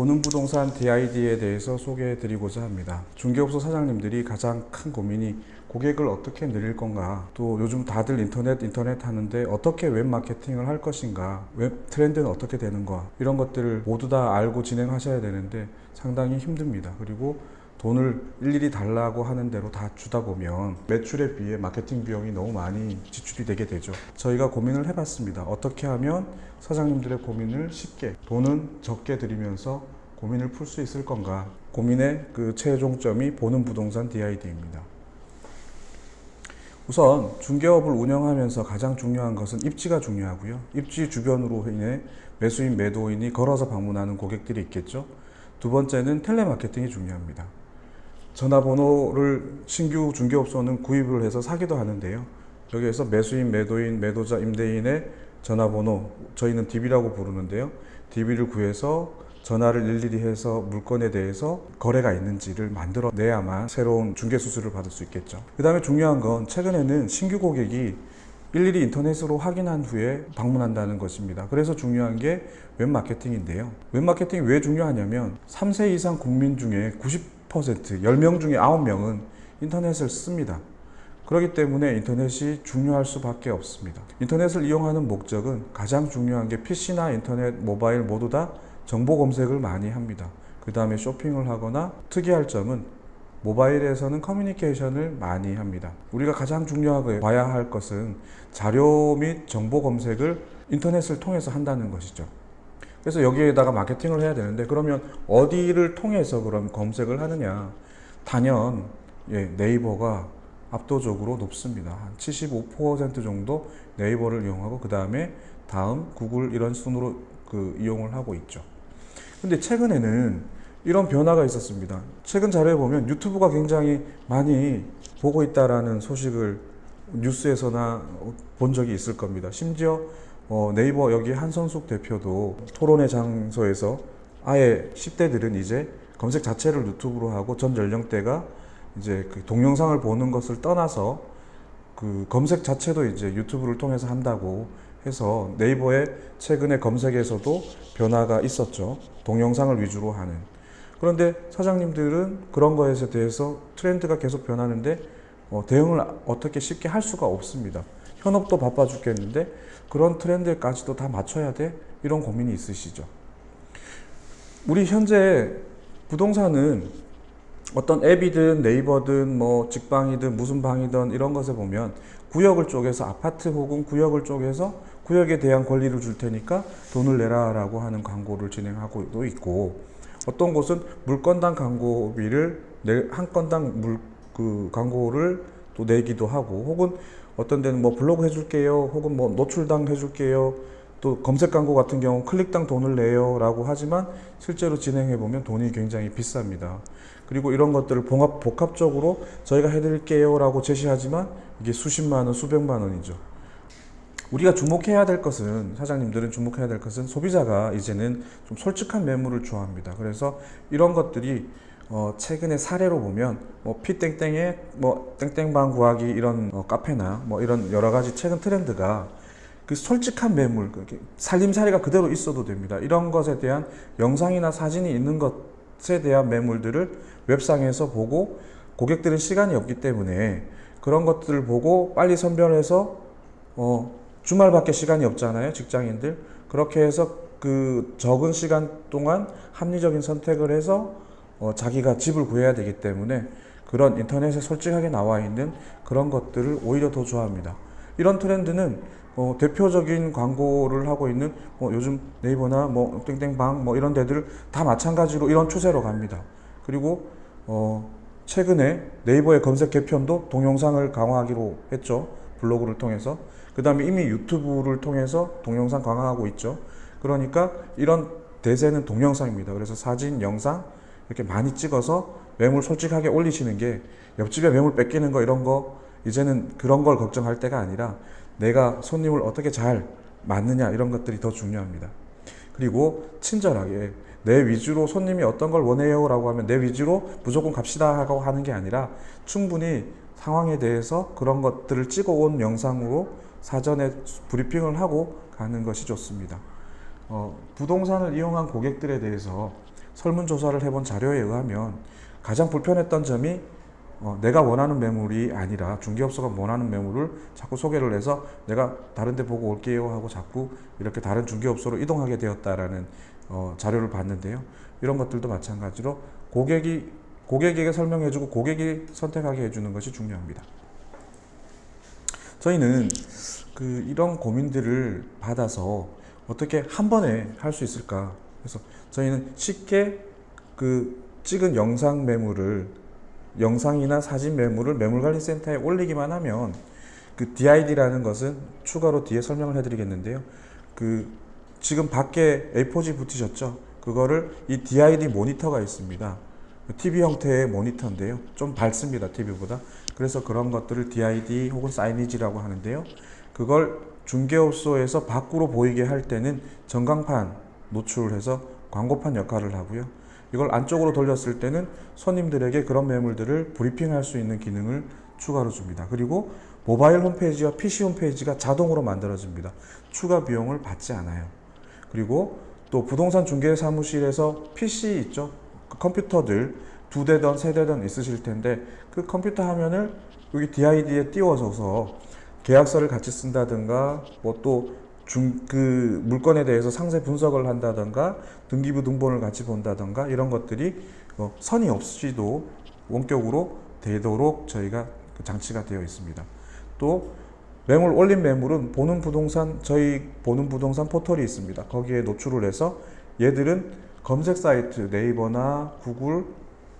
보는 부동산 DID에 대해서 소개해 드리고자 합니다. 중개업소 사장님들이 가장 큰 고민이 고객을 어떻게 늘릴 건가, 또 요즘 다들 인터넷, 인터넷 하는데 어떻게 웹 마케팅을 할 것인가, 웹 트렌드는 어떻게 되는가, 이런 것들을 모두 다 알고 진행하셔야 되는데 상당히 힘듭니다. 그리고 돈을 일일이 달라고 하는 대로 다 주다 보면 매출에 비해 마케팅 비용이 너무 많이 지출이 되게 되죠. 저희가 고민을 해봤습니다. 어떻게 하면 사장님들의 고민을 쉽게 돈은 적게 들이면서 고민을 풀 수 있을 건가? 고민의 그 최종점이 보는 부동산 DID입니다. 우선 중개업을 운영하면서 가장 중요한 것은 입지가 중요하고요. 입지 주변으로 인해 매수인, 매도인이 걸어서 방문하는 고객들이 있겠죠. 두 번째는 텔레마케팅이 중요합니다. 전화번호를 신규 중개업소는 구입을 해서 사기도 하는데요. 여기에서 매수인, 매도인, 매도자, 임대인의 전화번호, 저희는 DB라고 부르는데요. DB를 구해서 전화를 일일이 해서 물건에 대해서 거래가 있는지를 만들어 내야만 새로운 중개 수수료를 받을 수 있겠죠. 그 다음에 중요한 건 최근에는 신규 고객이 일일이 인터넷으로 확인한 후에 방문한다는 것입니다. 그래서 중요한 게 웹마케팅인데요. 웹마케팅이 왜 중요하냐면 3세 이상 국민 중에 90% 10명 중에 9명은 인터넷을 씁니다. 그렇기 때문에 인터넷이 중요할 수밖에 없습니다. 인터넷을 이용하는 목적은 가장 중요한 게 PC나 인터넷, 모바일 모두 다 정보 검색을 많이 합니다. 그 다음에 쇼핑을 하거나 특이할 점은 모바일에서는 커뮤니케이션을 많이 합니다. 우리가 가장 중요하게 봐야 할 것은 자료 및 정보 검색을 인터넷을 통해서 한다는 것이죠. 그래서 여기에다가 마케팅을 해야 되는데 그러면 어디를 통해서 그럼 검색을 하느냐? 단연 예, 네이버가 압도적으로 높습니다. 한 75% 정도 네이버를 이용하고 그 다음에 다음 구글 이런 순으로 그 이용을 하고 있죠. 근데 최근에는 이런 변화가 있었습니다. 최근 자료에 보면 유튜브가 굉장히 많이 보고 있다라는 소식을 뉴스에서나 본 적이 있을 겁니다. 심지어 어, 네이버 여기 한선숙 대표도 토론회 장소에서 아예 10대들은 이제 검색 자체를 유튜브로 하고 전 연령대가 이제 그 동영상을 보는 것을 떠나서 그 검색 자체도 이제 유튜브를 통해서 한다고 해서 네이버의 최근에 검색에서도 변화가 있었죠. 동영상을 위주로 하는. 그런데 사장님들은 그런 거에 대해서 트렌드가 계속 변하는데 어, 대응을 어떻게 쉽게 할 수가 없습니다. 현업도 바빠 죽겠는데 그런 트렌드까지도 다 맞춰야 돼? 이런 고민이 있으시죠. 우리 현재 부동산은 어떤 앱이든 네이버든 뭐 직방이든 무슨 방이든 이런 것에 보면 구역을 쪼개서 아파트 혹은 구역을 쪼개서 구역에 대한 권리를 줄 테니까 돈을 내라 라고 하는 광고를 진행하고도 있고 어떤 곳은 물건당 광고비를 내, 한 건당 물, 그 광고를 또 내기도 하고 혹은 어떤 데는 뭐 블로그 해줄게요 혹은 뭐 노출당 해줄게요 또 검색 광고 같은 경우 클릭당 돈을 내요 라고 하지만 실제로 진행해 보면 돈이 굉장히 비쌉니다. 그리고 이런 것들을 봉합 복합적으로 저희가 해드릴게요 라고 제시하지만 이게 수십만 원, 수백만 원이죠. 우리가 주목해야 될 것은 사장님들은 주목해야 될 것은 소비자가 이제는 좀 솔직한 매물을 좋아합니다. 그래서 이런 것들이 어 최근에 사례로 보면 뭐 피땡땡의 뭐 땡땡방 구하기 이런 어 카페나 뭐 이런 여러 가지 최근 트렌드가 그 솔직한 매물, 그렇게 살림살이가 그대로 있어도 됩니다. 이런 것에 대한 영상이나 사진이 있는 것에 대한 매물들을 웹상에서 보고 고객들은 시간이 없기 때문에 그런 것들을 보고 빨리 선별해서 어, 주말밖에 시간이 없잖아요, 직장인들. 그렇게 해서 그 적은 시간 동안 합리적인 선택을 해서 어, 자기가 집을 구해야 되기 때문에 그런 인터넷에 솔직하게 나와 있는 그런 것들을 오히려 더 좋아합니다. 이런 트렌드는 어, 대표적인 광고를 하고 있는 뭐 요즘 네이버나 뭐 땡땡방 뭐 이런 데들 다 마찬가지로 이런 추세로 갑니다. 그리고 어, 최근에 네이버의 검색 개편도 동영상을 강화하기로 했죠. 블로그를 통해서. 그 다음에 이미 유튜브를 통해서 동영상 강화하고 있죠. 그러니까 이런 대세는 동영상입니다. 그래서 사진, 영상 이렇게 많이 찍어서 매물 솔직하게 올리시는 게 옆집에 매물 뺏기는 거 이런 거 이제는 그런 걸 걱정할 때가 아니라 내가 손님을 어떻게 잘 맞느냐 이런 것들이 더 중요합니다. 그리고 친절하게 내 위주로 손님이 어떤 걸 원해요 라고 하면 내 위주로 무조건 갑시다 하고 하는 게 아니라 충분히 상황에 대해서 그런 것들을 찍어 온 영상으로 사전에 브리핑을 하고 가는 것이 좋습니다. 어, 부동산을 이용한 고객들에 대해서 설문조사를 해본 자료에 의하면 가장 불편했던 점이 어, 내가 원하는 매물이 아니라 중개업소가 원하는 매물을 자꾸 소개를 해서 내가 다른 데 보고 올게요 하고 자꾸 이렇게 다른 중개업소로 이동하게 되었다라는 어, 자료를 봤는데요. 이런 것들도 마찬가지로 고객이 고객에게 설명해주고 고객이 선택하게 해주는 것이 중요합니다. 저희는 그 이런 고민들을 받아서 어떻게 한 번에 할 수 있을까? 그래서 저희는 쉽게 그 찍은 영상 매물을 영상이나 사진 매물을 매물관리센터에 올리기만 하면 그 DID라는 것은 추가로 뒤에 설명을 해드리겠는데요. 그 지금 밖에 A4G 붙이셨죠? 그거를 이 DID 모니터가 있습니다. TV 형태의 모니터인데요. 좀 밝습니다. TV보다. 그래서 그런 것들을 DID 혹은 사이니지라고 하는데요. 그걸 중개업소에서 밖으로 보이게 할 때는 전광판 노출해서 광고판 역할을 하고요. 이걸 안쪽으로 돌렸을 때는 손님들에게 그런 매물들을 브리핑할 수 있는 기능을 추가로 줍니다. 그리고 모바일 홈페이지와 PC 홈페이지가 자동으로 만들어집니다. 추가 비용을 받지 않아요. 그리고 또 부동산 중개 사무실에서 PC 있죠? 그 컴퓨터들 두 대든 세 대든 있으실 텐데 그 컴퓨터 화면을 여기 DID에 띄워줘서 계약서를 같이 쓴다든가 뭐 또 중 그 물건에 대해서 상세 분석을 한다든가 등기부 등본을 같이 본다든가 이런 것들이 어, 선이 없이도 원격으로 되도록 저희가 그 장치가 되어 있습니다. 또 매물 올린 매물은 보는 부동산 저희 보는 부동산 포털이 있습니다. 거기에 노출을 해서 얘들은 검색 사이트 네이버나 구글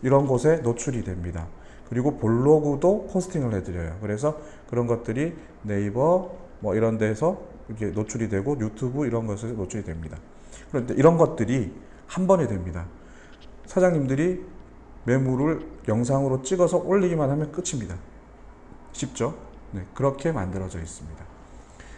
이런 곳에 노출이 됩니다. 그리고 블로그도 포스팅을 해드려요. 그래서 그런 것들이 네이버 뭐 이런 데서 이렇게 노출이 되고 유튜브 이런 것에 노출이 됩니다. 그런데 이런 것들이 한 번에 됩니다. 사장님들이 매물을 영상으로 찍어서 올리기만 하면 끝입니다. 쉽죠? 네, 그렇게 만들어져 있습니다.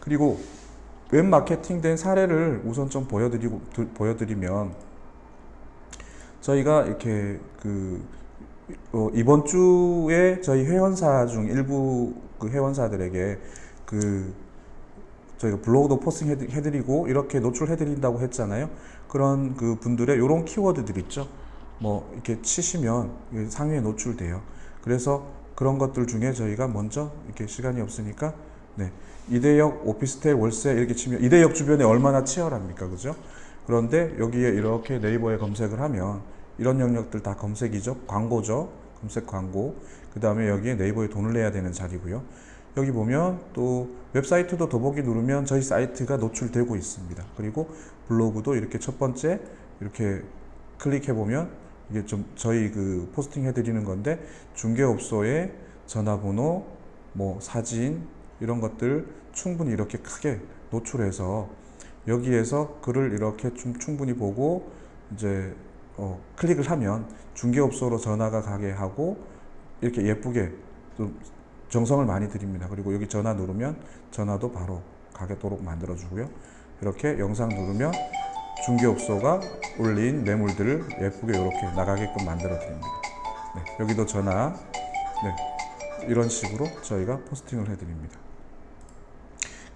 그리고 웹 마케팅된 사례를 우선 좀 보여드리고 드- 보여드리면 저희가 이렇게 그 어, 이번 주에 저희 회원사 중 일부 그 회원사들에게 그 저희가 블로그도 포스팅 해드- 해드리고 이렇게 노출해드린다고 했잖아요. 그런 그 분들의 이런 키워드들 있죠. 뭐 이렇게 치시면 상위에 노출돼요. 그래서 그런 것들 중에 저희가 먼저 이렇게 시간이 없으니까 네 이대역 오피스텔 월세 이렇게 치면 이대역 주변에 얼마나 치열합니까, 그죠? 그런데 여기에 이렇게 네이버에 검색을 하면 이런 영역들 다 검색이죠. 광고죠. 검색 광고. 그 다음에 여기에 네이버에 돈을 내야 되는 자리고요. 여기 보면 또 웹사이트도 더보기 누르면 저희 사이트가 노출되고 있습니다. 그리고 블로그도 이렇게 첫 번째 이렇게 클릭해 보면 이게 좀 저희 그 포스팅 해드리는 건데 중개업소의 전화번호, 뭐 사진 이런 것들 충분히 이렇게 크게 노출해서 여기에서 글을 이렇게 좀 충분히 보고 이제 어, 클릭을 하면 중개업소로 전화가 가게 하고 이렇게 예쁘게 좀 정성을 많이 드립니다. 그리고 여기 전화 누르면 전화도 바로 가게도록 만들어주고요. 이렇게 영상 누르면 중개업소가 올린 매물들을 예쁘게 이렇게 나가게끔 만들어 드립니다. 네, 여기도 전화, 네, 이런 식으로 저희가 포스팅을 해드립니다.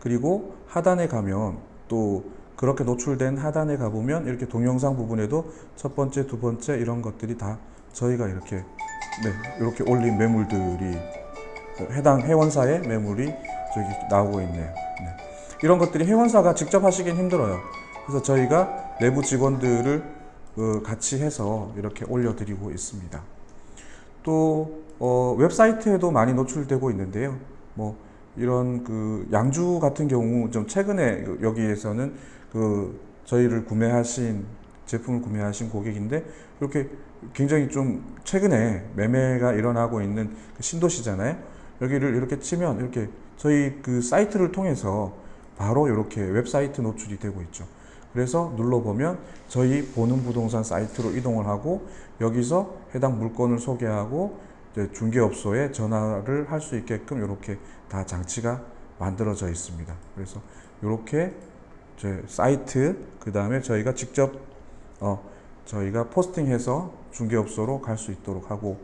그리고 하단에 가면 또 그렇게 노출된 하단에 가보면 이렇게 동영상 부분에도 첫 번째, 두 번째 이런 것들이 다 저희가 이렇게 네, 이렇게 올린 매물들이 해당 회원사의 매물이 저기 나오고 있네요. 네. 이런 것들이 회원사가 직접 하시긴 힘들어요. 그래서 저희가 내부 직원들을 어, 같이 해서 이렇게 올려드리고 있습니다. 또 어, 웹사이트에도 많이 노출되고 있는데요. 뭐 이런 그 양주 같은 경우 좀 최근에 그 여기에서는 그 저희를 구매하신 제품을 구매하신 고객인데 이렇게 굉장히 좀 최근에 매매가 일어나고 있는 그 신도시잖아요. 여기를 이렇게 치면 이렇게 저희 그 사이트를 통해서 바로 이렇게 웹사이트 노출이 되고 있죠. 그래서 눌러보면 저희 보는 부동산 사이트로 이동을 하고 여기서 해당 물건을 소개하고 중개업소에 전화를 할 수 있게끔 이렇게 다 장치가 만들어져 있습니다. 그래서 이렇게 제 사이트 그 다음에 저희가 직접 어 저희가 포스팅해서 중개업소로 갈 수 있도록 하고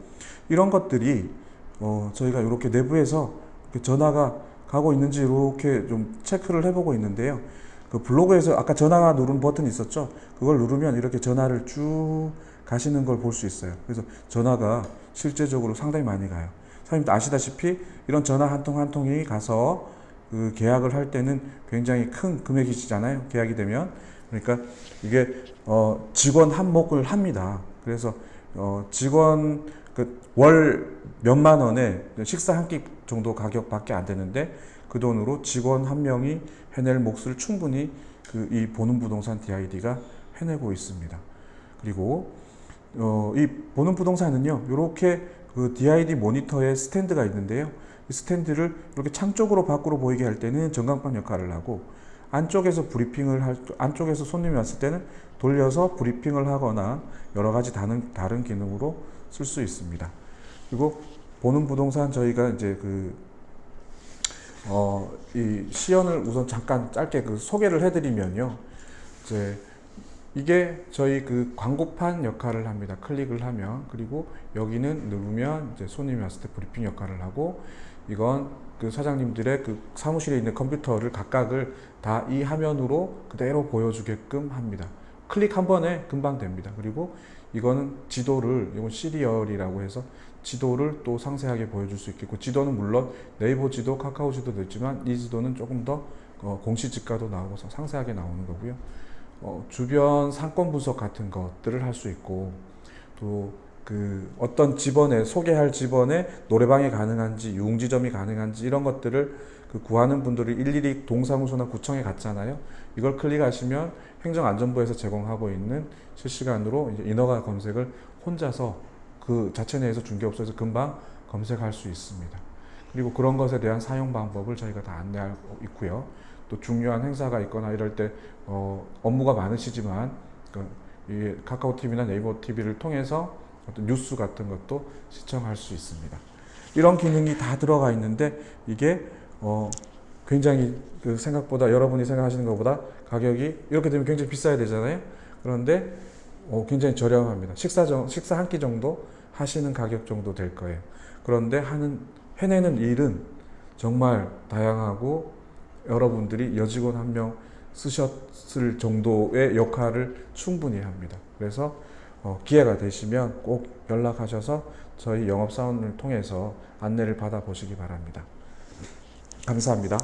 이런 것들이 어 저희가 이렇게 내부에서 그 전화가 가고 있는지 이렇게 좀 체크를 해보고 있는데요. 그 블로그에서 아까 전화 누르는 버튼 있었죠? 그걸 누르면 이렇게 전화를 쭉 가시는 걸 볼 수 있어요. 그래서 전화가 실제적으로 상당히 많이 가요. 사장님도 아시다시피 이런 전화 한 통한 통이 가서 그 계약을 할 때는 굉장히 큰 금액이시잖아요. 계약이 되면. 그러니까 이게 어 직원 한몫을 합니다. 그래서 어 직원 그 월 몇만 원에 식사 한 끼 정도 가격밖에 안 되는데 그 돈으로 직원 한 명이 해낼 몫을 충분히 그 이 보는 부동산 DID가 해내고 있습니다. 그리고 어, 이 보는 부동산은요, 이렇게 그 DID 모니터에 스탠드가 있는데요. 이 스탠드를 이렇게 창 쪽으로 밖으로 보이게 할 때는 전광판 역할을 하고 안쪽에서 브리핑을 할 안쪽에서 손님이 왔을 때는 돌려서 브리핑을 하거나 여러 가지 다른 다른 기능으로 쓸 수 있습니다. 그리고 보는 부동산 저희가 이제 그 어, 이 시연을 우선 잠깐 짧게 그 소개를 해드리면요. 이제 이게 저희 그 광고판 역할을 합니다. 클릭을 하면 그리고 여기는 누르면 이제 손님이 왔을 때 브리핑 역할을 하고 이건 그 사장님들의 그 사무실에 있는 컴퓨터를 각각을 다 이 화면으로 그대로 보여주게끔 합니다. 클릭 한 번에 금방 됩니다. 그리고 이거는 지도를 이건 시리얼이라고 해서 지도를 또 상세하게 보여줄 수 있겠고 지도는 물론 네이버 지도, 카카오 지도도 있지만 이 지도는 조금 더 어, 공시지가도 나오고서 상세하게 나오는 거고요. 어, 주변 상권 분석 같은 것들을 할 수 있고 또 그 어떤 집원에 소개할 집원에 노래방이 가능한지 유흥지점이 가능한지 이런 것들을 그 구하는 분들이 일일이 동사무소나 구청에 갔잖아요. 이걸 클릭하시면 행정안전부에서 제공하고 있는 실시간으로 인허가 검색을 혼자서 그 자체 내에서 중개업소에서 금방 검색할 수 있습니다. 그리고 그런 것에 대한 사용 방법을 저희가 다 안내하고 있고요. 또 중요한 행사가 있거나 이럴 때 어, 업무가 많으시지만 그, 이 카카오 TV나 네이버 TV를 통해서 어떤 뉴스 같은 것도 시청할 수 있습니다. 이런 기능이 다 들어가 있는데 이게 어, 굉장히 그 생각보다 여러분이 생각하시는 것보다 가격이 이렇게 되면 굉장히 비싸야 되잖아요. 그런데 어, 굉장히 저렴합니다. 식사 정, 식사 한 끼 정도 하시는 가격 정도 될 거예요. 그런데 하는 해내는 일은 정말 다양하고 여러분들이 여직원 한 명 쓰셨을 정도의 역할을 충분히 합니다. 그래서 어, 기회가 되시면 꼭 연락하셔서 저희 영업사원을 통해서 안내를 받아보시기 바랍니다. 감사합니다.